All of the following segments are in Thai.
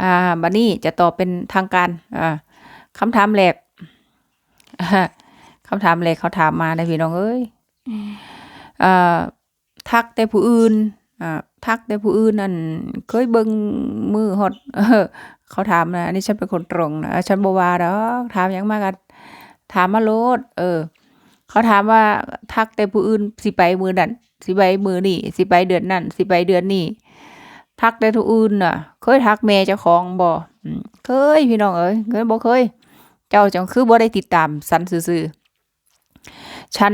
อ่าบัดนี้จะตอบเป็นทางการอ่าคำถามแรกคำถามแรกเขาถามมาได้อพี่น้องเอ้ยอ่าทักแต่ผู้อื่นอ่าทักแต่ผู้อื่นนั่นเคยเบิ่งมือฮอดเขาถามนะอันนี้ฉันเป็นคนตรงนะฉันบวาดอกถามยังมากันถามมาโลด เออ เขาถามว่าทักแต่ผู้อื่นสิไปมือนั่นสิไปมือนี่สิไปเดือนนั่นสิไปเดือนนี้ ทักแต่ผู้อื่นน่ะ เคยทักแม่เจ้าของบ่อืมเคยพี่น้องเอ้ยเคยบ่เคย เจ้าจังคือบ่ได้ติดตามสันซื่อๆฉัน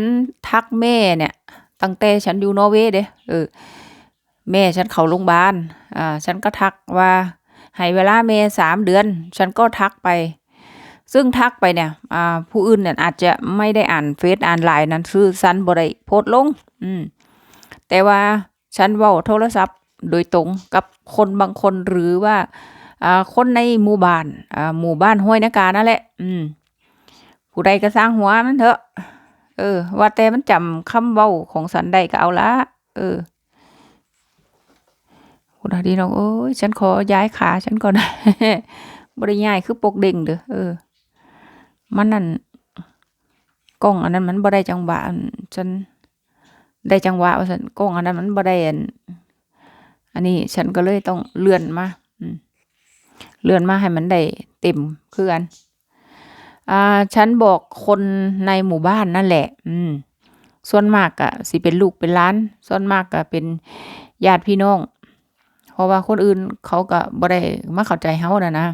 ทักแม่เนี่ย ตั้งแต่ฉันอยู่นอร์เวย์เด้เออแม่ฉันเข้าโรงพยาบาลอ่าฉันก็ทักว่าให้เวลาแม่สามเดือน ฉันก็ทักไป ซึ่งทักไปเนี่ยอ่าผู้อื่นเนี่ยอาจจะไม่ได้อ่านเฟซอ่านไลน์นั้นคือฉันบ่ได้โพสต์ลง อืมแต่ว่าฉันเว้าโทรศัพท์ โดยตรงกับคนบางคนหรือว่าคนในหมู่บ้านหมู่บ้านห้วยนาการนั่นแหละ อืมผู้ใดก็สร้างหัวมันเถอะ เออ ว่าแต่มันจำคำเว้าของสันได้ก็เอาละเออคุณอาดีน้องโอ้ยฉันขอย้ายขาฉันก่อนบริยายคือปกเด้งเด้อเออ มันนั่นกล้องอันนั้นมันบ่ได้จังหวะฉันได้จังหวะว่าฉันกล้องอันนั้นมันบ่ได้อัน อันนี้ฉันก็เลยต้องเลื่อนมาเลื่อนมาให้มันได้เต็มเคือนอ่าฉันบอกคนในหมู่บ้านนั่นแหละ อืม ส่วนมากก็สิเป็นลูกเป็นล้าน ส่วนมากก็เป็นญาติพี่น้อง เพราะว่าคนอื่นเขาก็บ่ได้มาเข้าใจเฮานะนะ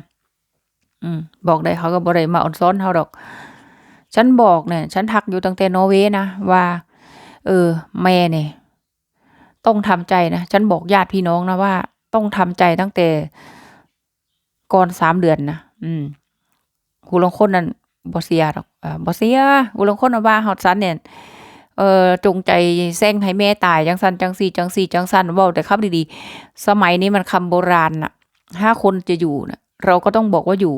อืม บอกได้เขาก็บ่ได้มาอ่อนซ้อนเฮาดอก ฉันบอกเนี่ย ฉันทักอยู่ตั้งแต่นอร์เวย์นะว่า เออ แม่เนี่ย ต้องทำใจนะ ฉันบอกญาติพี่น้องนะว่า ต้องทำใจตั้งแต่ก่อนสามเดือนนะอืมผู้ลงคนนั่นบ่เสียดอกอ่าบ่เสียผู้ลงคนว่าเฮาซันเนี่ยเอ่อจงใจแซงให้แม่ตายจังซันจังซี่จังซี่จังซันเว้าแต่คำดีๆ สมัยนี้มันคำโบราณน่ะถ้าคนจะอยู่นะเราก็ต้องบอกว่าอยู่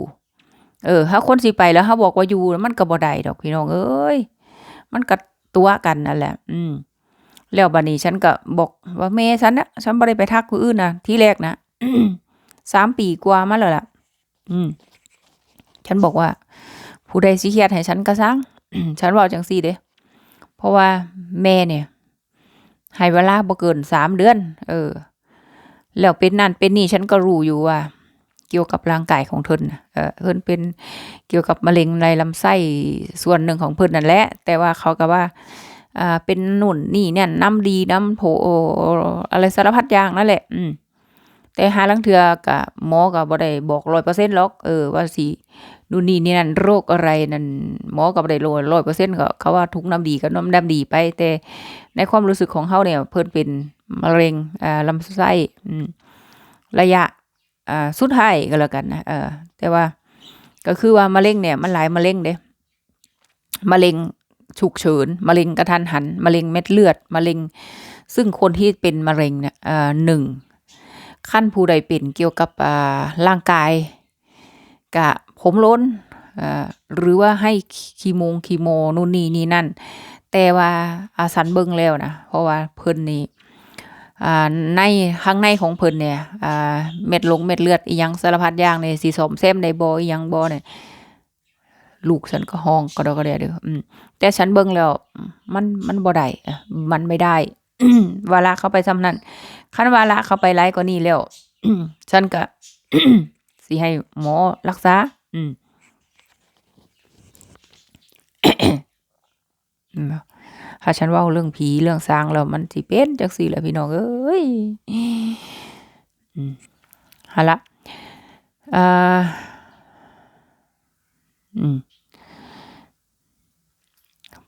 เออ ถ้าคนสิไปแล้วถ้าบอกว่าอยู่มันก็บ่ได้ดอกพี่น้องเอ้ยมันก็ตัวกันนั่นแหละ อืม แล้วบัดนี้ฉันก็บอกว่าแม่ฉันนะฉันบ่ได้ไปทักผู้อื่นนะที่แรกนะสามปีกว่ามาแล้วล่ะ อืม ฉันบอกว่า ผู้ใดสิเฮ็ดให้ฉันก็ซังฉันว้าจังซี่เด้เพราะว่าแม่เนี่ยให้เวลาบ่เกินสามเดือน เออ แล้วเป็นนั่นเป็นนี่ฉันก็รู้อยู่ว่า เกี่ยวกับร่างกายของเพิ่นน่ะเออเพิ่นเป็นเกี่ยวกับมะเร็งในลำไส้ส่วนหนึ่งของเพิ่นนั่นแหละ แต่ว่าเขาก็ว่า อ่าเป็นนู่นนี่เนี่ยน้ำดีน้ำโผอะไรสารพัดอย่างนั่นแหละ อืมแต่หาลังเทือก็หมอก็บ่ได้บอก100%หรอกเออว่าสินู่นนี่นี่นั่นโรคอะไรนั่นหมอก็บ่ได้รู้100%ก็เขาว่าทุกน้ำดีก็น้ำน้ำดีไป แต่ในความรู้สึกของเฮาเนี่ย เพิ่นเป็นมะเร็งอ่าลำไส้อืมระยะอ่าสุดท้ายก็แล้วกันนะเออแต่ว่าก็คือว่ามะเร็งเนี่ย มันหลายมะเร็งเด้มะเร็ง ฉุกเฉินมะเร็งกระทันหันมะเร็งเม็ดเลือดมะเร็ง ซึ่งคนที่เป็นมะเร็งเนี่ยอ่อหนึ่งขั้นผู้ใดเป็นเกี่ยวกับอ่าร่างกายกะผมล้นอ่าหรือว่าให้คีโมงคีโมนู่นนี่นี่นั่น แต่ว่าอาสันเบิ่งแล้วนะเพราะว่าเพิ่นนี่อ่าในข้างในของเพิ่นเนี่ยอ่าเม็ดลงเม็ดเลือดอียังสารพัดอย่างเนี่ยสิซ่อมแซมได้บ่อียังบ่เนี่ย ลูกฉันก็ห้องก็ดอกก็แดเด้อแต่ฉันเบิ่งแล้ว มันมันบ่ได้มันไม่ได้วาระเขาไปซ้ำนั้นคันวาระเขาไปหลายกว่านี้แล้วฉันก็สิให้หมอรักษา อืมถ้าฉันว้าเรื่องผีเรื่องสางแล้วมันสิเป็นจังซี่แหละพี่น้องเอ้ยอืมเอาล่ะอ่าอืม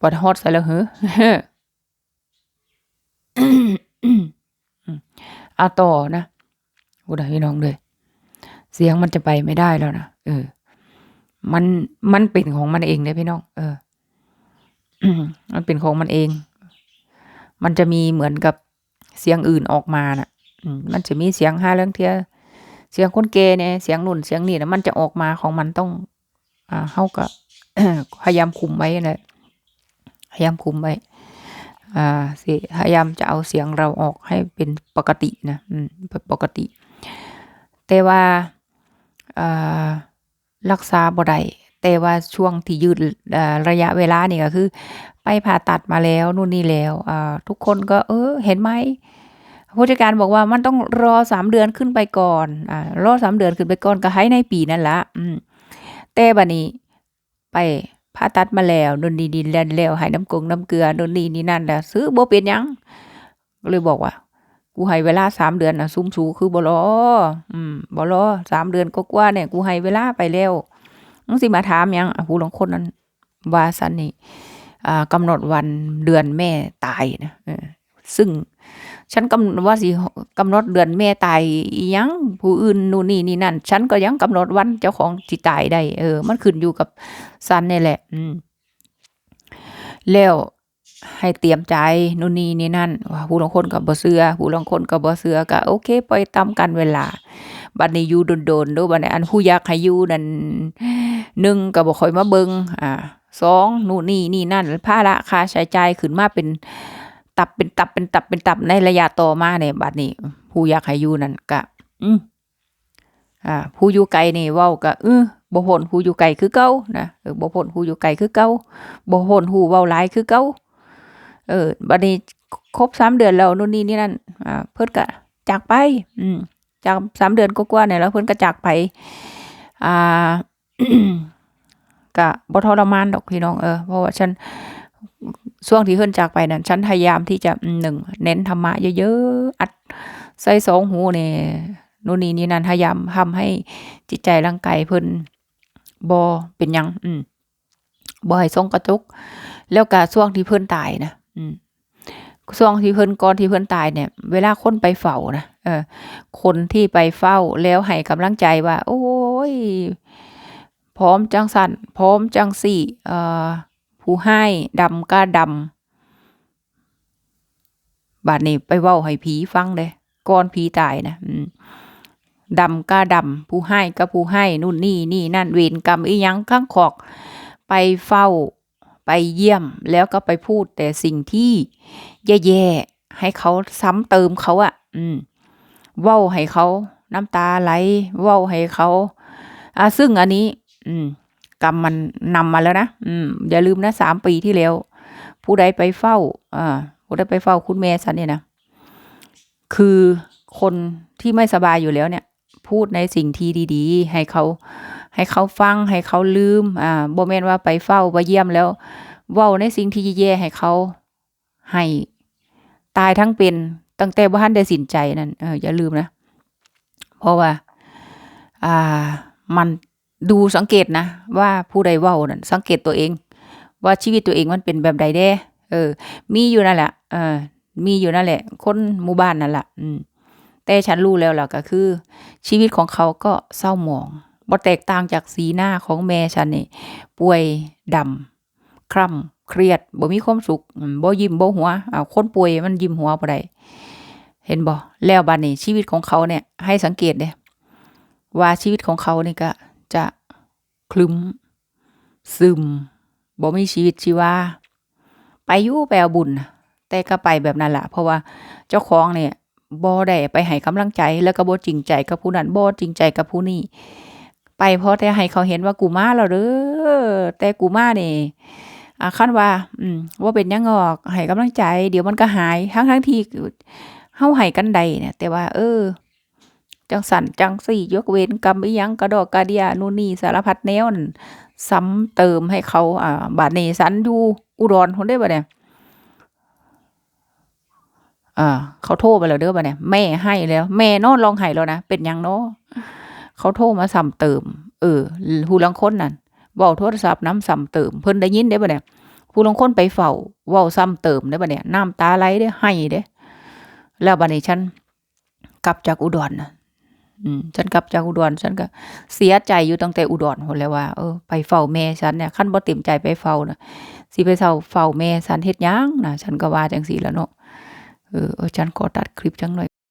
บ่ฮอดใส่แล้วเหรอเอาต่อนะโอ้ดพี่น้องเด้ยเสียงมันจะไปไม่ได้แล้วนะเออ มันมันเป็นของมันเองเด้พี่น้อง เออมันเป็นของมันเอง มันจะมีเหมือนกับเสียงอื่นออกมาน่ะมันจะมีเสียงห้าเรื่องเทื่อเสียงคนแก่เนี่ยเสียงหนุนเสียงนี่นะมันจะออกมาของมันต้อง อ่าเฮาก็พยายามคุมไว้นะ พยายามคุมไว้อ่าสิพยายามจะเอาเสียงเราออกให้เป็นปกตินะอืมเป็นปกติ แต่ว่าอ่ารักษาบ่ได้แต่ว่าช่วงที่ยืดอ่าระยะเวลานี่ก็คือ ไปผ่าตัดมาแล้วนู่นนี่แล้วอ่าทุกคนก็ เออ เห็นไหมผู้จัดการบอกว่ามันต้องรอสามเดือนขึ้นไปก่อนอ่ารอสามเดือนขึ้นไปก่อนก็ให้ในปีนั่นละอืมแต่บัดนี้ไป ผ่าตัดมาแล้วนู่นนี่นี่แล้วแล้วให้น้ำกงน้ำเกลือนู่นนี่นี่นั่นแล้วซื้อบ่เป็นหยังก็เลยบอกว่า กูให้เวลาสามเดือนนะซุ่มสูคือบ่รออืมบ่รอสามเดือนก็กว่าเนี่ยกูให้เวลาไปแล้วมึงสิมาถามยังผู้ลงคนนั้นว่าซั่นนี่อ่ากำหนดวันเดือนแม่ตายนะซึ่ง ฉันกำว่าสิกำหนดเดือนแม่ตายยังผู้อื่นนู่นนี่นี่นั่น ฉันก็ยังกำหนดวันเจ้าของสิตายได้เออ มันขึ้นอยู่กับสันนี่แหละ อืมแล้วให้เตรียมใจนู่นนี่นี่นั่นว่าผู้ลางคนก็บ่เชื่อผู้ลางคนก็บ่เชื่อก็โอเคปล่อยตามกันเวลาบัดนี้อยู่โดนๆด้อบัดนี้อันผู้อยากให้อยู่นั่นหนึ่งก็บ่ค่อยมาเบิงอ่าสองนู่นนี่นี่นั่นภาระค่าใช้จ่ายขึ้นมาเป็น ตับเป็นตับเป็นตับเป็นตับในระยะต่อมาเนี่ยบัดนี้ ผู้อยากให้อยู่นั่นก็อืมอ่า ผู้อยู่ไกลนี่เว้าก็เออบ่พ้นผู้อยู่ไกลคือเก่านะเออบ่พ้นผู้อยู่ไกลคือเก่าบ่พ้นผู้เว้าหลายคือเก่าเออบัดนี้ครบสามเดือนแล้วนู่นนี่นี่นั่นอ่าเพิ่นก็จากไป อืมจากสามเดือนกว่าๆเนี่ยแล้วเพิ่นก็จากไป อ่าก็บ่ทรมานดอกพี่น้องเออเพราะว่าฉัน ช่วงที่เพิ่นจากไปนั้นฉันพยายามที่จะหนึ่งเน้นธรรมะเยอะๆอัดใส่สองหูเนี่ยนู่นนี่นี่นั่นพยายามทำให้จิตใจร่างกายเพิ่นบ่เป็นยัง อืมบ่ให้ส่งกระจุก แล้วก็ช่วงที่เพิ่นตายนะอืมช่วงที่เพิ่นก่อนที่เพิ่นตายเนี่ย เวลาคนไปเฝ้านะเออ คนที่ไปเฝ้าแล้วให้กำลังใจว่า โอ้ยพร้อมจังสันพร้อมจังสี่ เอ่อ ผู้ให้ดำก็ดำบาดนี้ไปเว้าให้ผีฟังเด้ก่อนผีตายนะดำก็ดำผู้ให้ก็ผู้ให้นู่นนี่นี่นั่นเวรกรรมอียังข้างขอก ไปเฝ้าไปเยี่ยมแล้วก็ไปพูดแต่สิ่งที่แย่ๆให้เขาซ้ำเติมเขาอะอืมเว้าให้เขาน้ำตาไหลเว้าให้เขา อ่าซึ่งอันนี้ อืม กรรมมันนำมาแล้วนะอืมอย่าลืมนะสามปีที่แล้ว ผู้ใดไปเฝ้าอ่าผู้ใดไปเฝ้าคุณแม่ฉันเนี่ยนะคือคนที่ไม่สบายอยู่แล้วเนี่ย พูดในสิ่งที่ดีๆ ให้เขาให้เขาฟังให้เขาลืม อ่าโบแมนว่าไปเฝ้าไปเยี่ยมแล้วเว้าในสิ่งที่แย่ๆให้เขาให้ตายทั้งเป็นตั้งแต่บ่ทันได้สินใจนั่นเอออย่าลืมนะ เพราะว่า อ่ามัน ดูสังเกตนะว่าผู้ใดเว้านั่นสังเกตตัวเอง ว่าชีวิตตัวเองมันเป็นแบบใดแด้เออ มีอยู่นั่นแหละเออมีอยู่นั่นแหละ คนหมู่บ้านนั่นแหละอืมแต่ฉันรู้แล้วล่ะก็คือ ชีวิตของเขาก็เศร้าหมองบ่แตกต่างจากสีหน้าของแม่ฉันนี่ป่วยดำคร่ำเครียดบ่มีความสุขบ่ยิ้มบ่หัวอ้าวคนป่วยมันยิ้มหัวบ่ได้เห็นบ่แล้วบัดนี้ชีวิตของเขาเนี่ย ให้สังเกตเด้ว่าชีวิตของเขานี่ก็ จะคลึ้ม ซึมบ่มีชีวิตชีวาไปยู่ไปเอาบุญนะแต่ก็ไปแบบนั้นละเพราะว่าเจ้าของเนี่ยบ่ได้ไปให้กำลังใจ แล้วก็บ่จริงใจกับผู้นั้นบ่จริงใจกับผู้นี้ไปเพราะแต่ให้เขาเห็นว่ากูมาแล้วเด้อแต่กูมาเนี่อ่าคันว่า อืมบ่เป็นยังหรอกให้กำลังใจ เดี๋ยวมันก็หายทั้งๆที่เฮาให้กันได้เนี่ย แต่ว่า เออ จังสันจังซี่ยกเว้นกรรมอียังกระดอกกระเดียนูนี่สารพัดแนวนั่นซ้ำเติมให้เขาอ่าบัดนี้ฉันอยู่อุดรพุ่นเด้บัดเนี่ยอ่าเขาโทรไปแล้วเด้อบัดเนี่ยแม่ให้แล้ว แม่นอนร้องไห้แล้วนะเป็นยังเนาะเขาโทรมาซ้ำเติม เออผู้ลางคนนั่นเว้าโทรศัพท์น้ำซ้ำเติมเพิ่นได้ยินเด้บัดเนี่ยผู้ลงคนไปเฝ้าเว้าซ้ำเติมเด้บัดเนี่ยน้ำตาไหลเด้ให้เด้แล้วบัดนี้ฉันกลับจากอุดรน่ะ อืมฉันกลับจากอุดรฉันก็เสียใจอยู่ตั้งแต่อุดรพุ่นแล้วว่าเออไปเฝ้าแม่ฉันเนี่ยขั้นบ่เต็มใจไปเฝ้านะสิไปเฝ้าเฝ้าแม่ฉันเฮ็ดหยังนะฉันก็ว่าจังสี่แล้วเนาะเออเออฉันขอตัดคลิปจังหน่อย